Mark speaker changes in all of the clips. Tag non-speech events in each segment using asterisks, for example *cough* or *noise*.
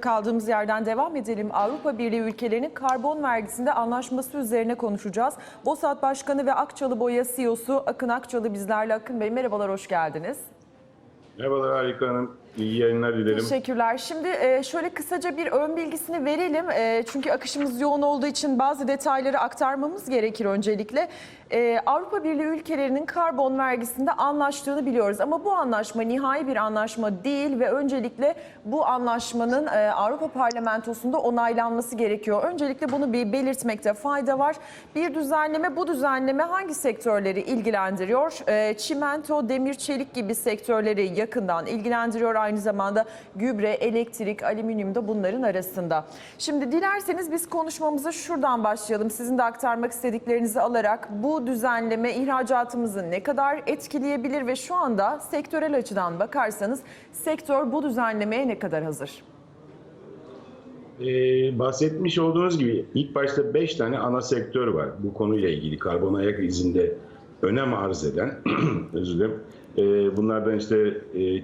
Speaker 1: Kaldığımız yerden devam edelim. Avrupa Birliği ülkelerinin karbon vergisinde anlaşması üzerine konuşacağız. BOSAT Başkanı ve Akçalı Boya CEO'su Akın Akçalı bizlerle. Akın Bey merhabalar, hoş geldiniz.
Speaker 2: Merhabalar Harika Hanım. İyi yayınlar dilerim.
Speaker 1: Teşekkürler. Şimdi e, şöyle kısaca bir ön bilgisini verelim. E, Çünkü akışımız yoğun olduğu için bazı detayları aktarmamız gerekir öncelikle. E, Avrupa Birliği ülkelerinin karbon vergisinde anlaştığını biliyoruz. Ama bu anlaşma nihai bir anlaşma değil ve öncelikle bu anlaşmanın Avrupa Parlamentosu'nda onaylanması gerekiyor. Öncelikle bunu bir belirtmekte fayda var. Bir düzenleme, bu düzenleme hangi sektörleri ilgilendiriyor? Çimento, demir, çelik gibi sektörleri yakından ilgilendiriyor. Aynı zamanda gübre, elektrik, alüminyum da bunların arasında. Şimdi dilerseniz biz konuşmamıza şuradan başlayalım. Sizin de aktarmak istediklerinizi alarak bu düzenleme ihracatımızı ne kadar etkileyebilir ve şu anda sektörel açıdan bakarsanız sektör bu düzenlemeye ne kadar hazır?
Speaker 2: Ee, bahsetmiş olduğunuz gibi ilk başta 5 tane ana sektör var bu konuyla ilgili karbon ayak izinde önem arz eden. *clears throat* özür dilerim. Ee, bunlardan işte e,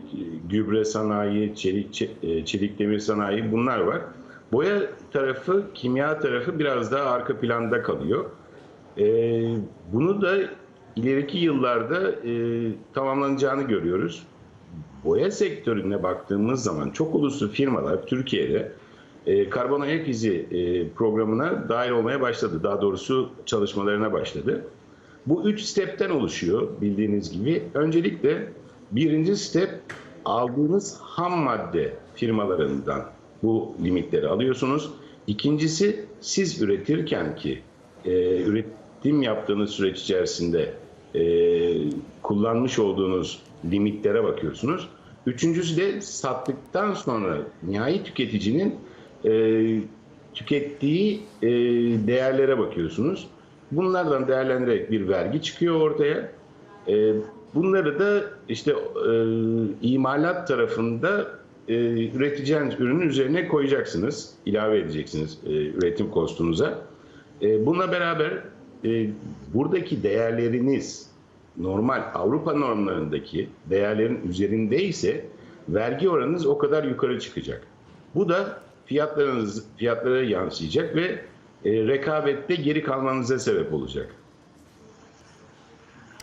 Speaker 2: gübre sanayi, çelik, çe- e, çelik demir sanayi bunlar var. Boya tarafı, kimya tarafı biraz daha arka planda kalıyor. Ee, bunu da ileriki yıllarda e, tamamlanacağını görüyoruz. Boya sektörüne baktığımız zaman çok uluslu firmalar Türkiye'de karbon ayak izi programına dahil olmaya başladı. Daha doğrusu çalışmalarına başladı. Bu üç stepten oluşuyor bildiğiniz gibi. Öncelikle birinci step aldığınız ham madde firmalarından bu limitleri alıyorsunuz. İkincisi siz üretirken ki e, üretim yaptığınız süreç içerisinde e, kullanmış olduğunuz limitlere bakıyorsunuz. Üçüncüsü de sattıktan sonra nihai tüketicinin e, tükettiği e, değerlere bakıyorsunuz. Bunlardan değerlendirerek bir vergi çıkıyor ortaya. E, bunları da işte e, imalat tarafında e, üreteceğiniz ürünün üzerine koyacaksınız, ilave edeceksiniz e, üretim kostunuza. E, bununla beraber e, buradaki değerleriniz normal Avrupa normlarındaki değerlerin üzerindeyse vergi oranınız o kadar yukarı çıkacak. Bu da fiyatlarınız fiyatlara yansıyacak ve rekabette geri kalmanıza sebep olacak.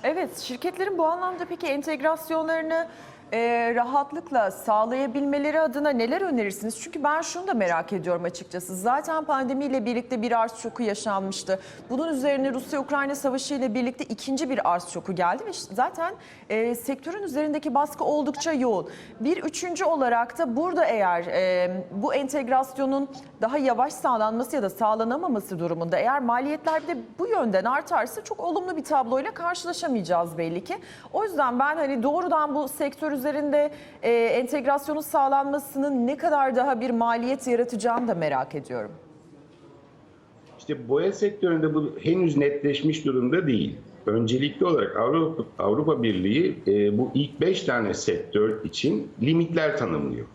Speaker 1: Evet, şirketlerin bu anlamda peki entegrasyonlarını e, rahatlıkla sağlayabilmeleri adına neler önerirsiniz? Çünkü ben şunu da merak ediyorum açıkçası. Zaten pandemiyle birlikte bir arz şoku yaşanmıştı. Bunun üzerine Rusya-Ukrayna savaşı ile birlikte ikinci bir arz şoku geldi ve zaten e, sektörün üzerindeki baskı oldukça yoğun. Bir üçüncü olarak da burada eğer e, bu entegrasyonun daha yavaş sağlanması ya da sağlanamaması durumunda eğer maliyetler de bu yönden artarsa çok olumlu bir tabloyla karşılaşamayacağız belli ki. O yüzden ben hani doğrudan bu sektör üzerinde e, entegrasyonun sağlanmasının ne kadar daha bir maliyet yaratacağını da merak ediyorum.
Speaker 2: İşte boya sektöründe bu henüz netleşmiş durumda değil. Öncelikli olarak Avrupa, Avrupa Birliği e, bu ilk 5 tane sektör için limitler tanımlıyor.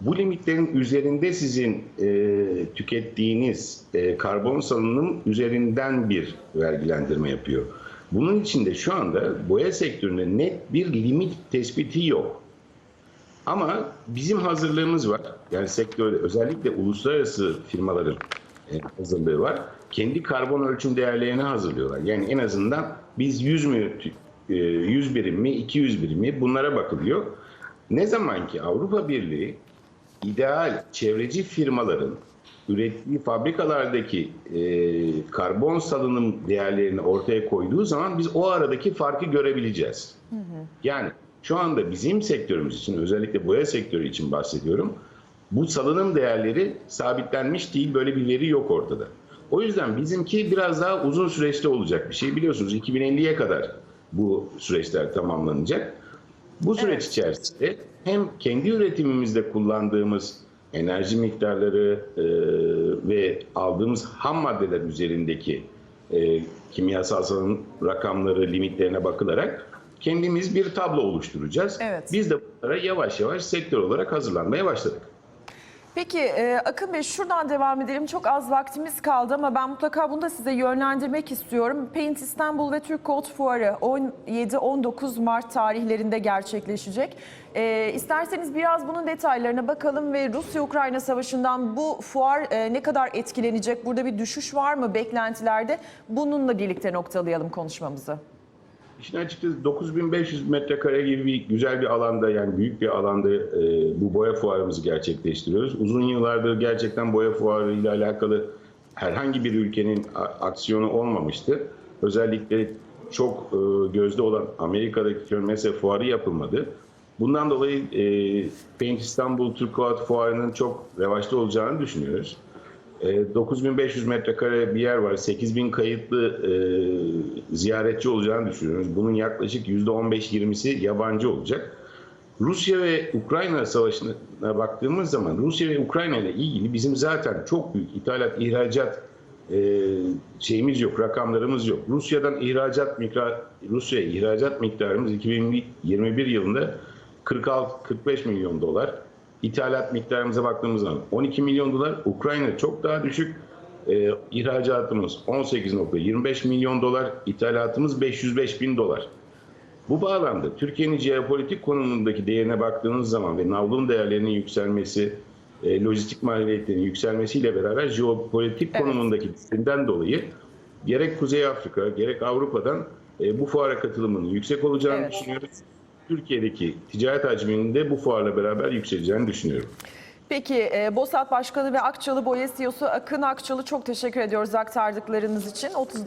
Speaker 2: Bu limitlerin üzerinde sizin e, tükettiğiniz e, karbon salınım üzerinden bir vergilendirme yapıyor. Bunun için de şu anda boya sektöründe net bir limit tespiti yok. Ama bizim hazırlığımız var. Yani sektörde özellikle uluslararası firmaların e, hazırlığı var. Kendi karbon ölçüm değerlerini hazırlıyorlar. Yani en azından biz 100 mü e, 100 birim mi 200 birim mi bunlara bakılıyor. Ne zaman ki Avrupa Birliği ideal çevreci firmaların ürettiği fabrikalardaki e, karbon salınım değerlerini ortaya koyduğu zaman biz o aradaki farkı görebileceğiz. Yani şu anda bizim sektörümüz için özellikle boya sektörü için bahsediyorum. Bu salınım değerleri sabitlenmiş değil böyle bir veri yok ortada. O yüzden bizimki biraz daha uzun süreçte olacak bir şey. Biliyorsunuz 2050'ye kadar bu süreçler tamamlanacak. Bu süreç
Speaker 1: Evet.
Speaker 2: içerisinde hem kendi üretimimizde kullandığımız enerji miktarları e, ve aldığımız ham maddeler üzerindeki e, kimyasal salınım rakamları, limitlerine bakılarak kendimiz bir tablo oluşturacağız.
Speaker 1: Evet.
Speaker 2: Biz de bunlara yavaş yavaş sektör olarak hazırlanmaya başladık.
Speaker 1: Peki e, Akın Bey şuradan devam edelim. Çok az vaktimiz kaldı ama ben mutlaka bunu da size yönlendirmek istiyorum. Paint İstanbul ve Türk Gold Fuarı 17-19 Mart tarihlerinde gerçekleşecek. E, isterseniz biraz bunun detaylarına bakalım ve Rusya-Ukrayna savaşından bu fuar e, ne kadar etkilenecek? Burada bir düşüş var mı beklentilerde? Bununla birlikte noktalayalım konuşmamızı.
Speaker 2: İşin açıkçası 9500 metrekare gibi bir güzel bir alanda yani büyük bir alanda e, bu boya fuarımızı gerçekleştiriyoruz. Uzun yıllardır gerçekten boya fuarı ile alakalı herhangi bir ülkenin aksiyonu olmamıştı. Özellikle çok e, gözde olan Amerika'daki Körmese fuarı yapılmadı. Bundan dolayı e, Paint İstanbul Türk Fuarı Fuarı'nın çok revaçta olacağını düşünüyoruz. E, 9500 metrekare bir yer var. 8000 kayıtlı e, ziyaretçi olacağını düşünüyoruz. Bunun yaklaşık %15-20'si yabancı olacak. Rusya ve Ukrayna savaşına baktığımız zaman Rusya ve Ukrayna ile ilgili bizim zaten çok büyük ithalat, ihracat e, şeyimiz yok, rakamlarımız yok. Rusya'dan ihracat miktar Rusya'ya ihracat miktarımız 2021 yılında 46-45 milyon dolar. İthalat miktarımıza baktığımız zaman 12 milyon dolar. Ukrayna çok daha düşük. Ee, ihracatımız 18.25 milyon dolar, ithalatımız 505 bin dolar. Bu bağlamda Türkiye'nin jeopolitik konumundaki değerine baktığınız zaman ve navlun değerlerinin yükselmesi, e, lojistik maliyetlerinin yükselmesiyle beraber jeopolitik
Speaker 1: Evet.
Speaker 2: konumundaki değerinden dolayı gerek Kuzey Afrika gerek Avrupa'dan e, bu fuara katılımının yüksek olacağını
Speaker 1: Evet.
Speaker 2: düşünüyoruz. Türkiye'deki ticaret hacminin de bu fuarla beraber yükseleceğini düşünüyorum.
Speaker 1: Peki e, BOSAT Başkanı ve Akçalı Boya CEO'su Akın Akçalı çok teşekkür ediyoruz aktardıklarınız için. 30 dakika